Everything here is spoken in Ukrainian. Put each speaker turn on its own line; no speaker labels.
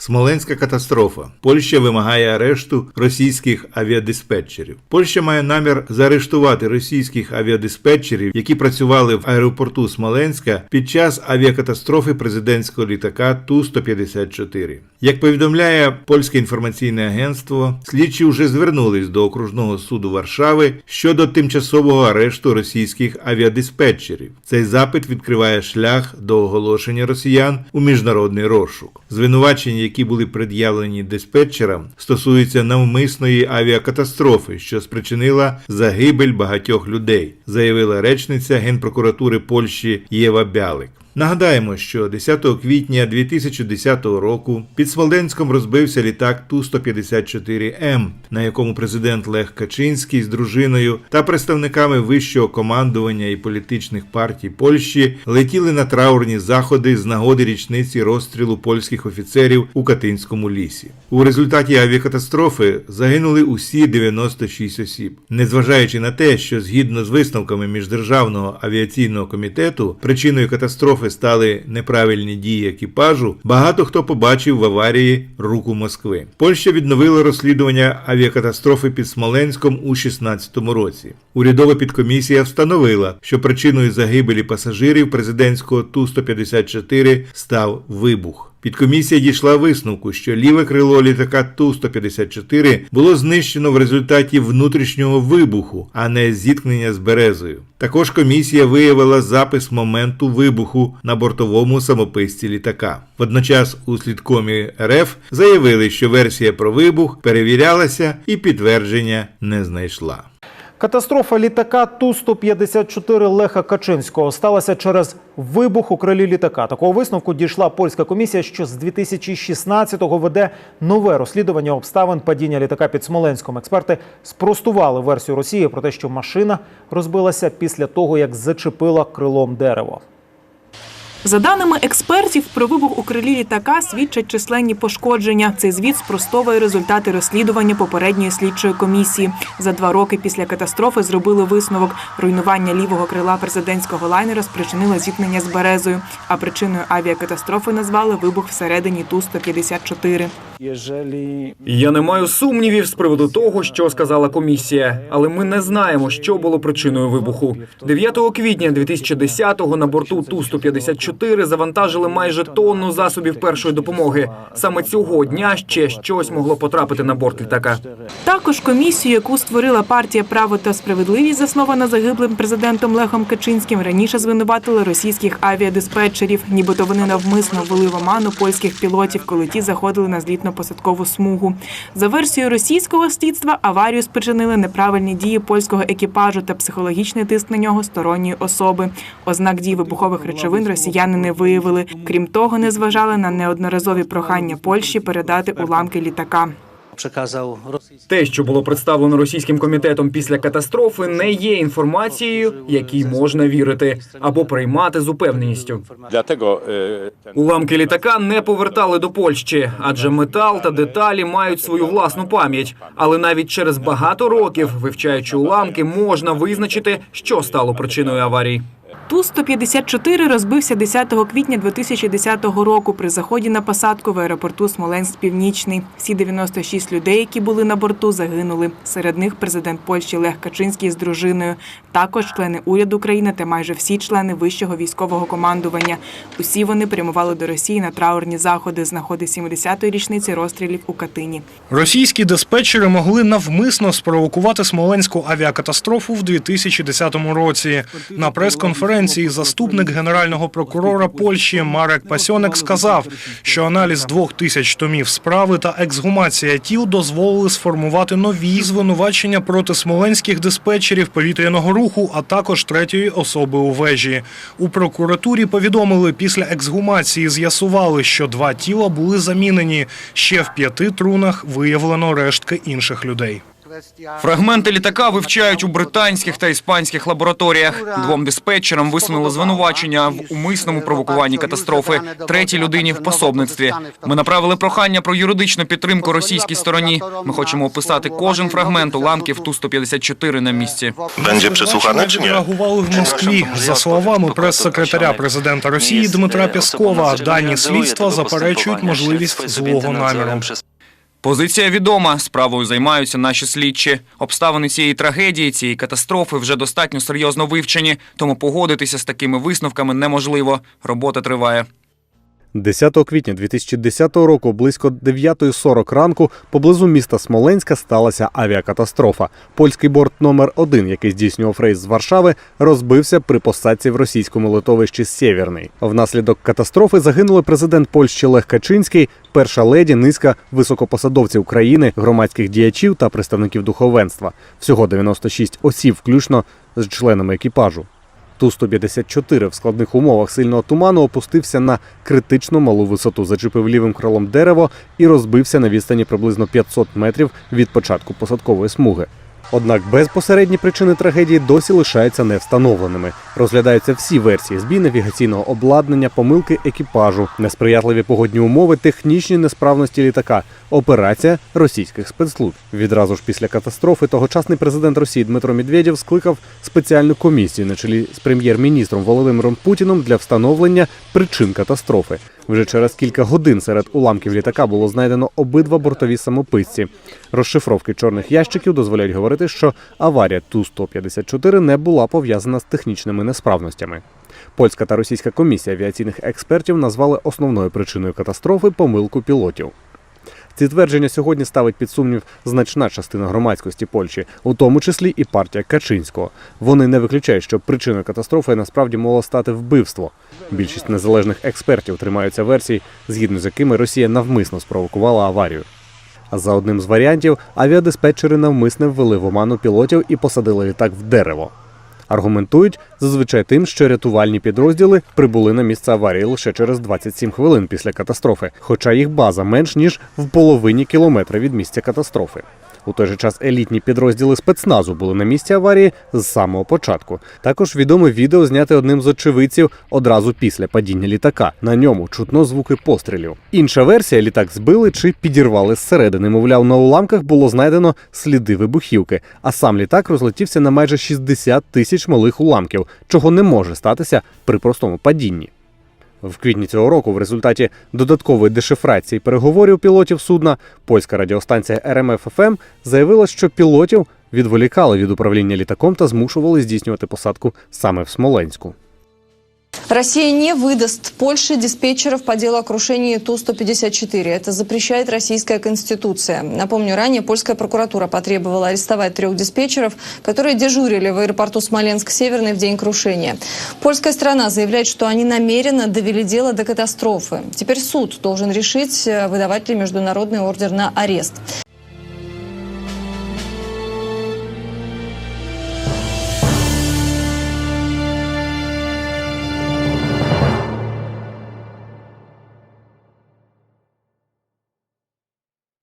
Смоленська катастрофа. Польща вимагає арешту російських авіадиспетчерів. Польща має намір заарештувати російських авіадиспетчерів, які працювали в аеропорту Смоленська під час авіакатастрофи президентського літака Ту-154. Як повідомляє польське інформаційне агентство, слідчі вже звернулись до окружного суду Варшави щодо тимчасового арешту російських авіадиспетчерів. Цей запит відкриває шлях до оголошення росіян у міжнародний розшук. Звинувачення, які були пред'явлені диспетчерам, стосуються навмисної авіакатастрофи, що спричинила загибель багатьох людей, заявила речниця Генпрокуратури Польщі Єва Бялик. Нагадаємо, що 10 квітня 2010 року під Смоленськом розбився літак Ту-154М, на якому президент Лех Качинський з дружиною та представниками вищого командування і політичних партій Польщі летіли на траурні заходи з нагоди річниці розстрілу польських офіцерів у Катинському лісі. У результаті авіакатастрофи загинули усі 96 осіб. Незважаючи на те, що згідно з висновками міждержавного авіаційного комітету причиною катастрофи стали неправильні дії екіпажу, багато хто побачив в аварії руку Москви. Польща відновила розслідування авіакатастрофи під Смоленськом у 2016 році. Урядова підкомісія встановила, що причиною загибелі пасажирів президентського Ту-154 став вибух. Підкомісія дійшла висновку, що ліве крило літака Ту-154 було знищено в результаті внутрішнього вибуху, а не зіткнення з березою. Також комісія виявила запис моменту вибуху на бортовому самописці літака. Водночас у слідкомі РФ заявили, що версія про вибух перевірялася і підтвердження не знайшла.
Катастрофа літака Ту-154 Леха Качинського сталася через вибух у крилі літака. Такого висновку дійшла польська комісія, що з 2016-го веде нове розслідування обставин падіння літака під Смоленськом. Експерти спростували версію Росії про те, що машина розбилася після того, як зачепила крилом дерево.
За даними експертів, про вибух у крилі літака свідчать численні пошкодження. Цей звіт спростовує результати розслідування попередньої слідчої комісії. За два роки після катастрофи зробили висновок. Руйнування лівого крила президентського лайнера спричинило зіткнення з березою. А причиною авіакатастрофи назвали вибух всередині Ту-154.
Jeżeli
Я не маю сумнівів з приводу того, що сказала комісія, але ми не знаємо, що було причиною вибуху. 9 квітня 2010-го на борту Ту-154 завантажили майже тонну засобів першої допомоги. Саме цього дня ще щось могло потрапити на борт літака.
Також комісію, яку створила партія Право та справедливість, заснована загиблим президентом Лехом Качинським, раніше звинуватили російських авіадиспетчерів, нібито вони навмисно ввели в оману польських пілотів, коли ті заходили на злітно-посадкову смугу. За версією російського слідства, аварію спричинили неправильні дії польського екіпажу та психологічний тиск на нього сторонньої особи. Ознак дій вибухових речовин росіяни не виявили. Крім того, не зважали на неодноразові прохання Польщі передати уламки літака.
Те, що було представлено російським комітетом після катастрофи, не є інформацією, якій можна вірити або приймати з упевненістю.
Ten
Уламки літака не повертали до Польщі, адже метал та деталі мають свою власну пам'ять. Але навіть через багато років, вивчаючи уламки, можна визначити, що стало причиною аварії.
Ту-154 розбився 10 квітня 2010 року при заході на посадку в аеропорту Смоленськ-Північний. Всі 96 людей, які були на борту, загинули. Серед них президент Польщі Лех Качинський з дружиною, також члени уряду країни та майже всі члени вищого військового командування. Усі вони прямували до Росії на траурні заходи з нагоди 70-ї річниці розстрілів у Катині.
Російські диспетчери могли навмисно спровокувати смоленську авіакатастрофу в 2010 році. На прес-конференції заступник генерального прокурора Польщі Марек Пасьонек сказав, що аналіз двох тисяч томів справи та ексгумація тіл дозволили сформувати нові звинувачення проти смоленських диспетчерів повітряного руху, а також третьої особи у вежі. У прокуратурі повідомили, після ексгумації з'ясували, що два тіла були замінені. Ще в п'яти трунах виявлено рештки інших людей.
Фрагменти літака вивчають у британських та іспанських лабораторіях. Двом диспетчерам висунули звинувачення в умисному провокуванні катастрофи. Третій людині в пособництві. Ми направили прохання про юридичну підтримку російській стороні. Ми хочемо описати кожен фрагмент уламків ту 154 на місці.
Będzie przesłuchany czy nie?
Відреагували в Москві. За словами прес-секретаря президента Росії Дмитра Пєскова, дані слідства заперечують можливість злого наміру.
Позиція відома. Справою займаються наші слідчі. Обставини цієї трагедії, цієї катастрофи вже достатньо серйозно вивчені, тому погодитися з такими висновками неможливо. Робота триває.
10 квітня 2010 року близько 9.40 ранку поблизу міста Смоленська сталася авіакатастрофа. Польський борт номер 1 який здійснював рейс з Варшави, розбився при посадці в російському литовищі Сєвєрний. Внаслідок катастрофи загинули президент Польщі Лех Качинський, перша леді, низка високопосадовців країни, громадських діячів та представників духовенства. Всього 96 осіб, включно з членами екіпажу. Ту-154 в складних умовах сильного туману опустився на критично малу висоту, зачепив лівим крилом дерево і розбився на відстані приблизно 500 метрів від початку посадкової смуги. Однак безпосередні причини трагедії досі лишаються невстановленими. Розглядаються всі версії збій навігаційного обладнання, помилки екіпажу, несприятливі погодні умови, технічні несправності літака, операція російських спецслужб. Відразу ж після катастрофи тогочасний президент Росії Дмитро Медведєв скликав спеціальну комісію на чолі з прем'єр-міністром Володимиром Путіним для встановлення причин катастрофи. Вже через кілька годин серед уламків літака було знайдено обидва бортові самописці. Розшифровки чорних ящиків дозволяють говорити, що аварія Ту-154 не була пов'язана з технічними несправностями. Польська та російська комісія авіаційних експертів назвали основною причиною катастрофи помилку пілотів. Ці твердження сьогодні ставить під сумнів значна частина громадськості Польщі, у тому числі і партія Качинського. Вони не виключають, що причиною катастрофи насправді могло стати вбивство. Більшість незалежних експертів тримаються версій, згідно з якими Росія навмисно спровокувала аварію. А за одним з варіантів авіадиспетчери навмисне ввели в оману пілотів і посадили літак в дерево. Аргументують зазвичай тим, що рятувальні підрозділи прибули на місце аварії лише через 27 хвилин після катастрофи, хоча їх база менш ніж в половині кілометра від місця катастрофи. У той же час елітні підрозділи спецназу були на місці аварії з самого початку. Також відоме відео зняте одним з очевидців одразу після падіння літака. На ньому чутно звуки пострілів. Інша версія літак збили чи підірвали зсередини. Мовляв, на уламках було знайдено сліди вибухівки, а сам літак розлетівся на майже 60 тисяч малих уламків, чого не може статися при простому падінні. В квітні цього року, в результаті додаткової дешифрації переговорів пілотів судна, польська радіостанція РМФ-ФМ заявила, що пілотів відволікали від управління літаком та змушували здійснювати посадку саме в Смоленську.
Россия не выдаст Польше диспетчеров по делу о крушении Ту-154. Это запрещает российская конституция. Напомню, ранее польская прокуратура потребовала арестовать трех диспетчеров, которые дежурили в аэропорту Смоленск-Северный в день крушения. Польская страна заявляет, что они намеренно довели дело до катастрофы. Теперь суд должен решить, э, выдавать ли международный ордер на арест.